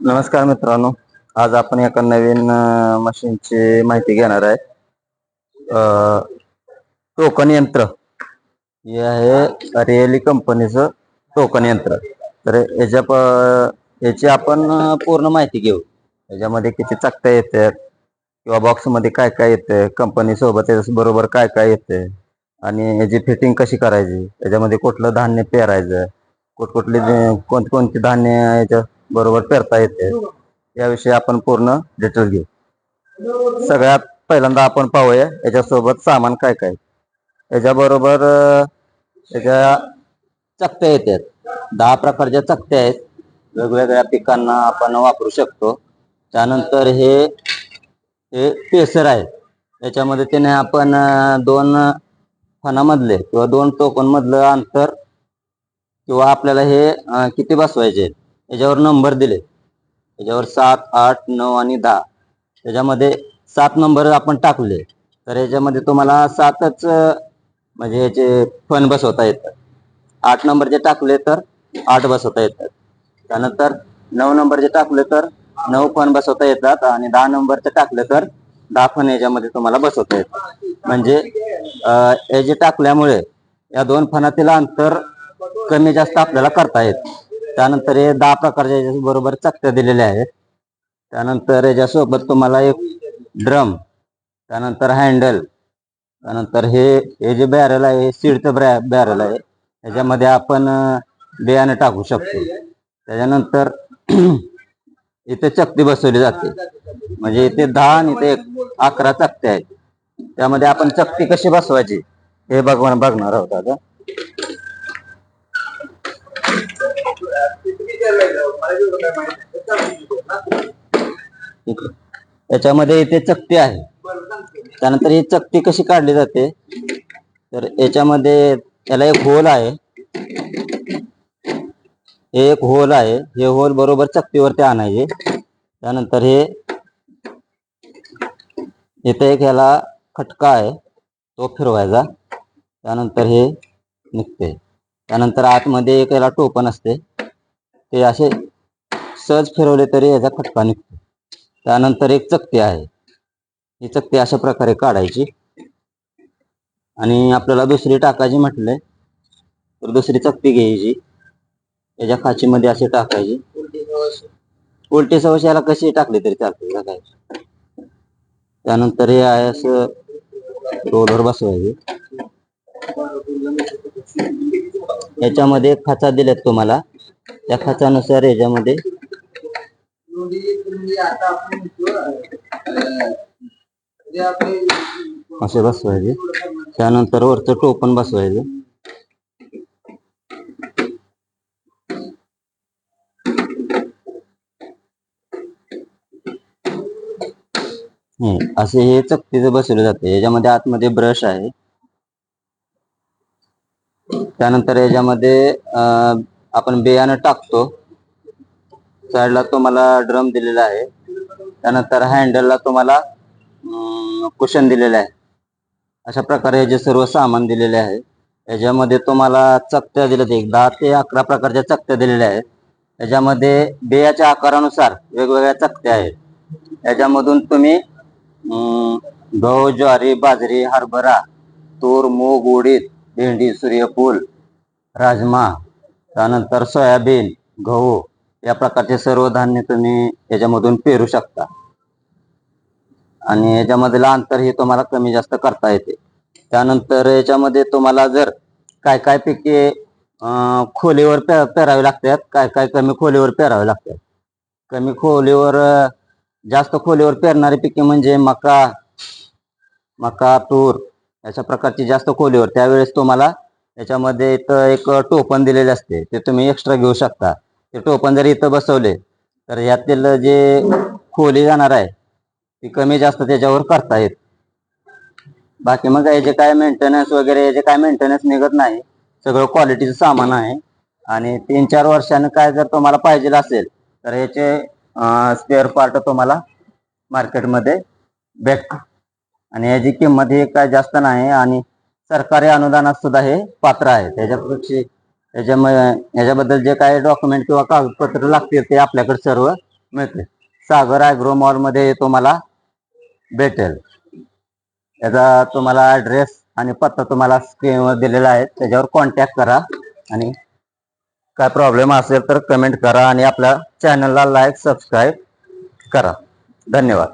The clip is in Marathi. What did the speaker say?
नमस्कार मित्रांनो. आज आपण एका नवीन मशीनची माहिती घेणार आहे. टोकन यंत्र. हे आहे रिअली कंपनीचं टोकन यंत्र. तर याच्या प- याची आपण पूर्ण माहिती घेऊ. याच्यामध्ये किती चकत्या येतात किंवा बॉक्समध्ये काय काय येतं कंपनीसोबत याच्या बरोबर काय काय येते आणि याची फिटिंग कशी करायची याच्यामध्ये कुठलं धान्य पेरायचं कुठकुठली कोणकोणती धान्य याच्या बरोबर पेरता येते. याविषयी आपण पूर्ण डिटेल घेऊ. सगळ्यात पहिल्यांदा आपण पाहूया याच्यासोबत सामान काय काय. याच्याबरोबर त्याच्या याच्या चकत्या येतात दहा प्रकारच्या चकत्या आहेत. वेगवेगळ्या पिकांना आपण वापरू शकतो. त्यानंतर हे हे पेसर आहे. याच्यामध्ये त्याने आपण दोन फणामधले किंवा दोन टोकनमधलं अंतर किंवा आपल्याला हे किती बसवायचे याच्यावर नंबर दिले. याच्यावर सात आठ नऊ आणि दहा. त्याच्यामध्ये सात नंबर आपण टाकले. तर याच्यामध्ये तुम्हाला सातच म्हणजे याचे फन बसवता येतात आठ नंबरचे टाकले तर आठ बसवता येतात त्यानंतर नऊ नंबरचे टाकले तर नऊ फन बसवता येतात आणि दहा नंबरचे टाकले तर दहा फन याच्यामध्ये तुम्हाला बसवता येतात म्हणजे हे जे टाकल्यामुळे या दोन फनातील अंतर कमी जास्त आपल्याला करता येत. त्यानंतर हे दहा प्रकारच्या याच्या बरोबर चकत्या दिलेल्या आहेत. त्यानंतर याच्यासोबत तुम्हाला एक ड्रम त्यानंतर हँडल त्यानंतर हे हे जे बॅरल आहे हे सीडचं ब्रॅ बॅरल आहे. याच्यामध्ये आपण बियाणं टाकू शकतो. त्याच्यानंतर इथे चकती बसवली जाते. म्हणजे इथे दहा आणि इथे एक अकरा चकत्या आहेत. त्यामध्ये आपण चकती कशी बसवायची हे बघ बघणार आहोत आता. इकडे. याच्यामध्ये इथे चकती आहे. त्यानंतर ही चकती कशी काढली जाते? तर याच्यामध्ये याला एक होल आहे. हे एक होल आहे. हे होल बरोबर चकतीवरती आणायचे. त्यानंतर हे इथे एक ह्याला खटका आहे. तो फिरवायचा. त्यानंतर हे निघते. त्यानंतर आतमध्ये एक याला टोपण असते. ते असे सहज फिरवले तरी याचा खटका निघतो. त्यानंतर एक चकती आहे. ही चकती अशा प्रकारे काढायची आणि आपल्याला दुसरी टाकायची म्हटले तर दुसरी चकती घ्यायची. याच्या खाचीमध्ये अशी टाकायची. उलटी सवश याला कशी टाकली तरी चालते टाकायची त्यानंतर हे आहे असं रोलवर बसवायचे. याच्यामध्ये एक खाचा दिल्यात तुम्हाला. त्या खतानुसार याच्यामध्ये. असे बसवायचे. त्यानंतर वरचं टोपण बसवायचं. असे हे चकतीचं बसवलं जाते. याच्यामध्ये आतमध्ये ब्रश आहे. त्यानंतर याच्यामध्ये अं, आपण बियाणं टाकतो. साईडला तुम्हाला ड्रम दिलेला आहे. त्यानंतर हँडलला तुम्हाला कुशन दिलेलं आहे. अशा प्रकारे हे जे सर्व सामान दिलेले आहे. याच्यामध्ये तुम्हाला चकत्या दिल्यात एक दहा ते अकरा प्रकारच्या चकत्या दिलेल्या आहेत. याच्यामध्ये बियाच्या आकारानुसार वेगवेगळ्या चकत्या आहेत. याच्यामधून तुम्ही गहू ज्वारी बाजरी हरभरा तूर मूग उडीद भेंडी सूर्यफूल राजमा त्यानंतर सोयाबीन गहू या प्रकारचे सर्व धान्य तुम्ही याच्यामधून पेरू शकता. आणि याच्यामधील अंतर हे तुम्हाला कमी जास्त करता येते. त्यानंतर याच्यामध्ये तुम्हाला जर काय काय पिके खोलीवर पे पेरावे लागतात काय काय कमी खोलीवर पेरावे लागतात. कमी खोलीवर जास्त खोलीवर पेरणारी पिके म्हणजे मका मका तूर अशा प्रकारची जास्त खोलीवर. त्यावेळेस तुम्हाला याच्यामध्ये इथं एक टोपण दिलेले असते. ते तुम्ही एक्स्ट्रा घेऊ शकता. ते टोपण जर इथं बसवले तर यातील जे खोली जाणार आहे ती कमी जास्त त्याच्यावर करता येत बाकी मग याचे काय मेंटेनन्स वगैरे याचे काय मेंटेनन्स निघत नाही सगळं क्वालिटीचं सामान आहे. आणि तीन चार वर्षानं काय जर तुम्हाला पाहिजे असेल तर याचे स्पेअर पार्ट तुम्हाला मार्केटमध्ये भेटतात. आणि याची किंमत ही काय जास्त नाही आणि सरकारी अनुदानात सुद्धा हे पात्र आहे. त्याच्यापेक्षा याच्यामुळे याच्याबद्दल जे काही डॉक्युमेंट किंवा कागदपत्र लागतील ते आपल्याकडे सर्व मिळते सागर ॲग्रो मॉलमध्ये तुम्हाला भेटेल. याचा तुम्हाला ॲड्रेस आणि पत्ता तुम्हाला स्क्रीनवर दिलेला आहे. त्याच्यावर कॉन्टॅक्ट करा आणि काय प्रॉब्लेम असेल तर कमेंट करा आणि आपल्या चॅनलला लाईक सबस्क्राईब करा. धन्यवाद.